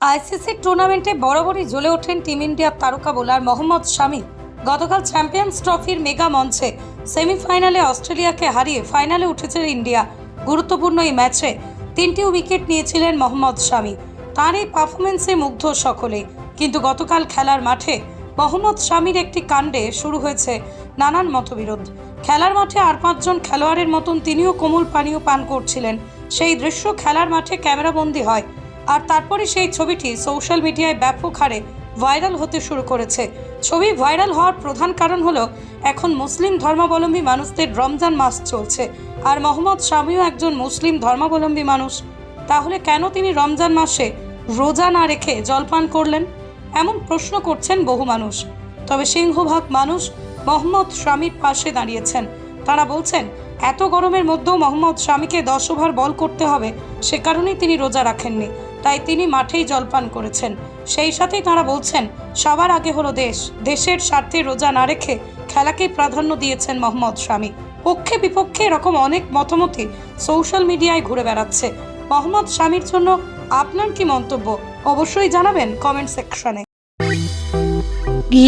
ICC টুর্নামেন্টে বরাবরই জ্বলে ওঠেন টিম ইন্ডিয়ার তারকা বোলার মোহাম্মদ শামি গতকাল চ্যাম্পিয়ন্স ট্রফির মেগা মঞ্চে সেমিফাইনালে অস্ট্রেলিয়াকে হারিয়ে ফাইনালে উঠেছে ইন্ডিয়া। গুরুত্বপূর্ণ এই ম্যাচে তিনটি উইকেট নিয়েছিলেন মোহাম্মদ শামি তার এই পারফরমেন্সে মুগ্ধ সকলে। কিন্তু গতকাল খেলার মাঠে মোহাম্মদ শামির একটি কাণ্ডে শুরু হয়েছে নানান মতবিরোধ। খেলার মাঠে আর পাঁচজন খেলোয়াড়ের মতন তিনিও কোমল পানীয় পান করছিলেন। সেই দৃশ্য খেলার মাঠে ক্যামেরাবন্দি হয় আর তারপরে সেই ছবিটি সোশ্যাল মিডিয়ায় ব্যাপক হারে ভাইরাল হতে শুরু করেছে। ছবি ভাইরাল হওয়ার প্রধান কারণ হলো, এখন মুসলিম ধর্মাবলম্বী মানুষদের রমজান মাস চলছে। আর মোহাম্মদ শামিও একজন মুসলিম ধর্মাবলম্বী মানুষ। তাহলে কেন তিনি রমজান মাসে রোজা না রেখে জলপান করলেন? এমন প্রশ্ন করছেন বহু মানুষ। তবে সিংহভাগ মানুষ মোহাম্মদ শামির পাশে দাঁড়িয়েছেন। তারা বলছেন, এত গরমের মধ্যেও মোহাম্মদ স্বামীকে দশ ওভার বল করতে হবে। সে কারণেই তিনি রোজা রাখেননি। তাই তিনি মাঠেই জলপান করেছেন। সেই সাথেই তারা বলছেন, সবার আগে হলো দেশ। দেশের স্বার্থে রোজা না রেখে খেলাকেই প্রাধান্য দিয়েছেন মোহাম্মদ শামি। পক্ষে বিপক্ষে এরকম অনেক মতামতই সোশ্যাল মিডিয়ায় ঘুরে বেড়াচ্ছে। মোহাম্মদ স্বামীর জন্য আপনার কি মন্তব্য? অবশ্যই জানাবেন কমেন্ট সেকশনে।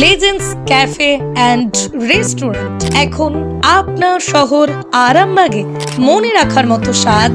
Legends cafe and restaurant. এখন আপনার শহর আরামবাগে মনে রাখার মতো সাজ